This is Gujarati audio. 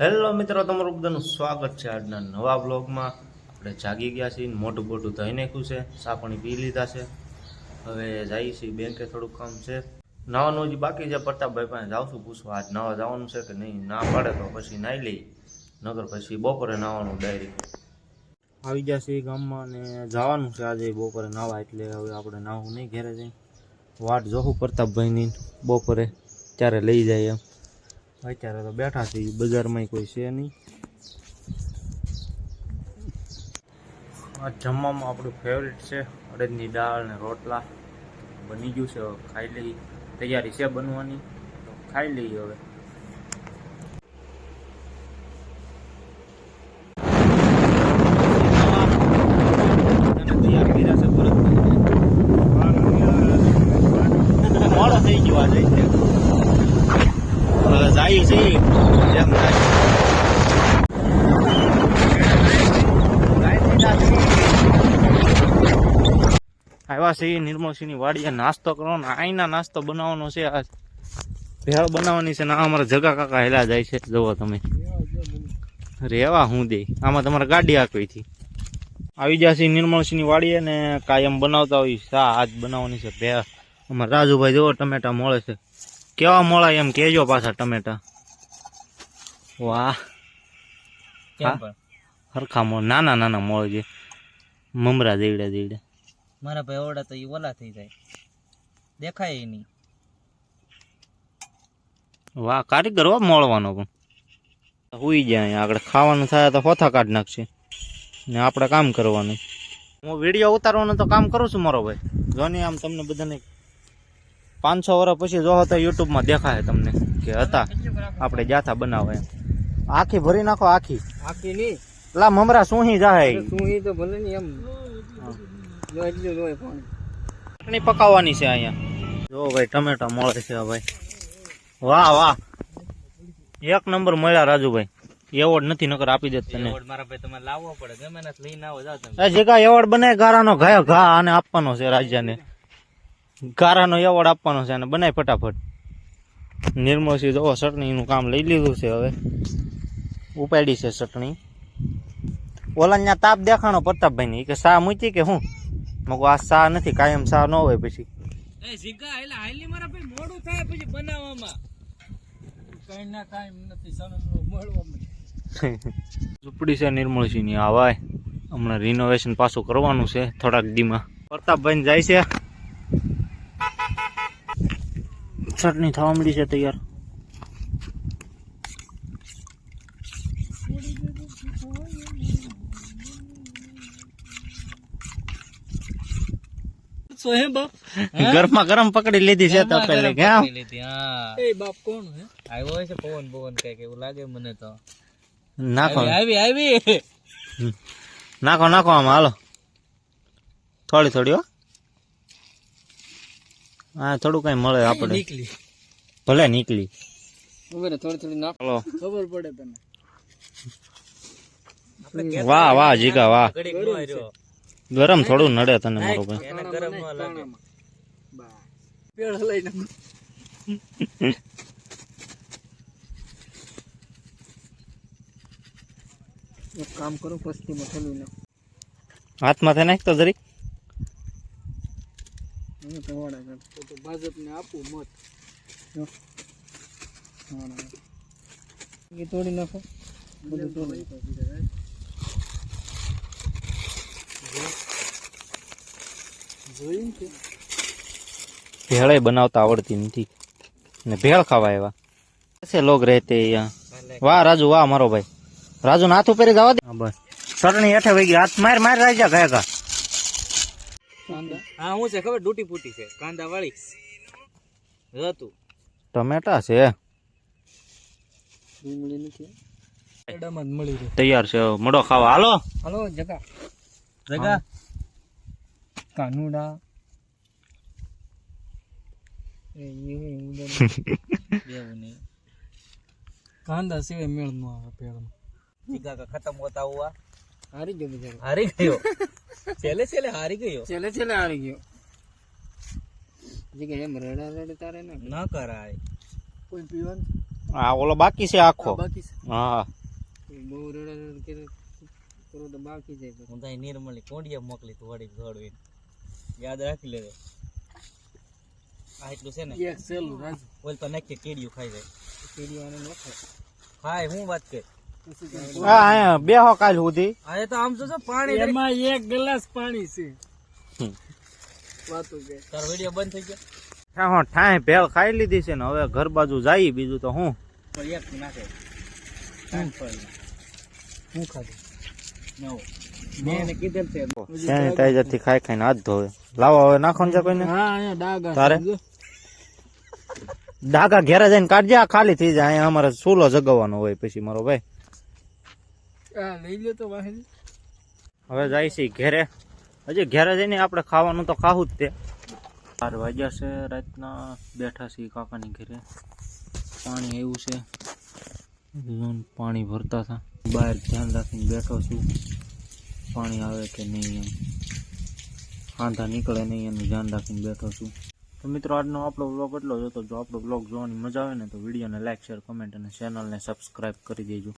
હેલો મિત્રો, તમારું બધાનું સ્વાગત છે આજના નવા બ્લોગમાં આપણે જાગી ગયા છીએ મોટું મોટું થઈ નાખ્યું છે સાપણી પી લીધા છે. હવે જઈએ છીએ બેંકે થોડુંક કામ છે. નાવાનું હજી બાકી છે, પ્રતાપભાઈ પાસે જાઉં છું, પૂછવા આજ નવા જવાનું છે કે નહીં, ના પાડે તો પછી નાહી લઈ. નગર પછી બપોરે નાવાનું ડાયરી આવી ગયા છીએ ગામમાં અને જવાનું છે આજે બપોરે નાવા, એટલે હવે આપણે નાવું નહીં ઘેરે જઈ. વાટ જોવું પ્રતાપભાઈની બપોરે, ત્યારે લઈ જાય એમ. અત્યારે તો બેઠા છીએ બજારમાં કોઈ છે નહીં. આ જમવામાં આપણું ફેવરેટ છે, અડદની દાળ ને રોટલા. બની ગયું છે ખાઈ લઈ તૈયારી છે બનવાની ખાઈ લઈએ હવે તૈયાર કર્યા છે પરત મોડો થઈ ગયો આજે એટલે. હવે જાય છે જેમ આવ્યા છે નિર્મળસિંહની વાડીએ નાસ્તો કરવાનો આઈના નાસ્તો બનાવવાનો છે આજ. ભેળ બનાવવાની છે ને આ અમારા જગા કાકા હેલા જાય છે. જોવો તમે. રેવા હું દે. આમાં તમારે ગાડી હતી. આવી જશે નિર્મળસિંહની વાડીએ ને કાયમ બનાવતા હોય શા આજ બનાવવાની છે ભેળ. અમારા રાજુભાઈ જોવો ટમેટા મળે છે. કેવા મળે એમ કેજો પાછા ટમેટા. વાહ. હરખા મોળ નાના નાના મોળ છે. મમરા દેવડા દેવડા. મારા ભાઈ ઓરડા તો ઈ ઓલા થઈ જાય. દેખાય નહીં વાહ કારીગર હો મોળવાનો પણ. હુઈ જાય આગળ. ખાવાનું થાય તો હોથા કાઢ નાખશે. ને આપણે કામ કરવાનું. હું વીડિયો ઉતારવાનું તો કામ કરું છું મારો ભાઈ. જો ને આમ તમને બધાને પાંચસો વર્ષ પછી જોહો તો યુટ્યુબમાં દેખાય તમને કે હતા. આપણે જાથા બનાવવા એમ. આખી ભરી નાખો આખી. આખી નહીં લા મમરા સુહી જાહે. જાય તો ભલે ની એમ. જો એટલું જોય પણ. ચટણી પકાવવાની છે અહીંયા. જો ભાઈ ટમેટા મળે છે ભાઈ. વાહ વાહ. એક નંબર મળ્યા રાજુભાઈ. એવોર્ડ નથી નકર આપી દેત તને. એવોર્ડ મારા ભાઈ તમારે લાવવો પડે. ગમે ને લઈને આવો જાવ તમે. એ જગા એવોર્ડ બને ગારાનો ઘા ઘા આને આપવાનો છે રાજાને ગારાનો એવોર્ડ આપવાનો છે અને બનાય ફટાફટ. નિર્મોસી જો ચટણીનું કામ લઈ લીધું છે હવે. ઉપાડી છે ચટણી. ઓલા તાપ દેખાણો પ્રતાપભાઈ કે સા મૂકી કે હું? મગો આ સા નથી કાયમ સા ન હોય પછી. એ જીગા એટલે હાલી મારા ભાઈ મોડું થાય પછી બનાવવામાં. કઈ ના નથી મળવામાં ઝૂંપડી છે નિર્મળસિંહની આવાય હમણાં રિનોવેશન પાછું કરવાનું છે થોડાક દીમાં. પ્રતાપભાઈ જાય છે. ચટણી થવા મળી છે તૈયાર. સોહેબ બાપ. ગરમા ગરમ પકડી લીધી છે તો પેલે કેમ એ બાપ કોણ હે? આવ્યો છે પવન પવન કંઈક એવું લાગે મને તો. નાખો. આવી આવી નાખો નાખો આમાં હાલો. થોડી થોડી હો. હા થોડું કઈ મળે આપણે. નીકળી. ભલે નીકળી. ઉભરે થોડી થોડી નાખ. ખબર પડે તને. વાહ વાહ જીગા વાહ. ગરમ થોડું નડે તને મારો ભાઈ. ગરમ ન લાગે. પેડ લઈને એક કામ કરો પસ્તી મથેલું નાખ હાથમાં થઈ નાખતો જરી. હું તો વાડા તો ભાજપને આપું મત. એ તોડી નાખો. બધું તોડી જોયું કે ભેળે બનાવતા આવડતી નથી. ને ભેળ ખાવા એવા કેસે લોગ રહેતે વાહ રાજુ વાહ મારો ભાઈ. રાજુ હાથ ઉપર જવા દે. બસ. ચટણી હેઠે વહી ગઈ. હાથ માર માર રાજા ગયા હા હું છે ખબર? ડૂટી પૂટી છે. કાંદા વાળી હતું ટમેટા છે. ડુંગળી નથી. તૈયાર છે. મડો ખાવા. હાલો. હાલો જગા. જગા. કાનુડા કાંદા સિવાય મેળ નો આવે પેડમાં ટીકા કા ખતમ હોતા હુઆ હારી ગયો બિચારો હારી ગયો છેલ્લે છેલ્લે હારી ગયો છેલ્લે છેલ્લે હારી ગયો જીગા એમ રડા રડે તારે ના કરાય કોઈ પીવાનું આ ઓલો બાકી છે આખો બાકી છે હા બહુ રડા રડ કરે કરો તો બાકી છે હું તો નિર્મલી કોડિયા મોકલી તું વળી દોડવી યાદ રાખી લેજો. આ એટલું છે ને? એક સેલું રાજ ઓલ તો નાખી કેડિયું ખાઈ જાય. કેડિયું આને ન ખાય. હું વાત કે હા આયા બે હો કાલ સુધી. આ તો આમ જો પાણી એમાં એક ગ્લાસ પાણી છે. વાતો કે. તાર વિડિયો બંધ થઈ ગયો? હા હા ઠાય ભેળ ખાઈ લીધી છે ને હવે ઘર બાજુ જાય બીજું તો હું? એક નાખે. હું ખાધું? નવો. મેં એને કીધેલ છે. સેનિટાઈઝરથી ખાઈ ખાઈને હાથ ધોવે. લાવો હવે નાખો ને કોઈને? હા અહીંયા ડાગા તારે? ડાઘા ઘેરે જઈને કાઢજે આ ખાલી થઈ જાય. અહીંયા અમારે ચૂલો જગવાનો હોય પછી મારો ભાઈ. લઈ તો હવે જાય છે ઘેરે. હજી ઘેરે જઈને આપણે ખાવાનું તો ખાવું જ તે. બાર વાગ્યા છે રાતના બેઠા છીએ કાકાની ઘરે. પાણી એવું છે. પાણી ભરતા હતા. બહાર ધ્યાન રાખીને બેઠો છું. પાણી આવે કે નહીં એમ. કાંધા નીકળે નહીં, એનું ધ્યાન રાખીને બેઠો છું. તો મિત્રો, આજનો આપણો બ્લોગ એટલો જ હતો. જો આપણો બ્લોગ જોવાની મજા આવે ને, તો વિડીયોને લાઇક શેર કમેન્ટ અને ચેનલને સબસ્ક્રાઈબ કરી દેજો.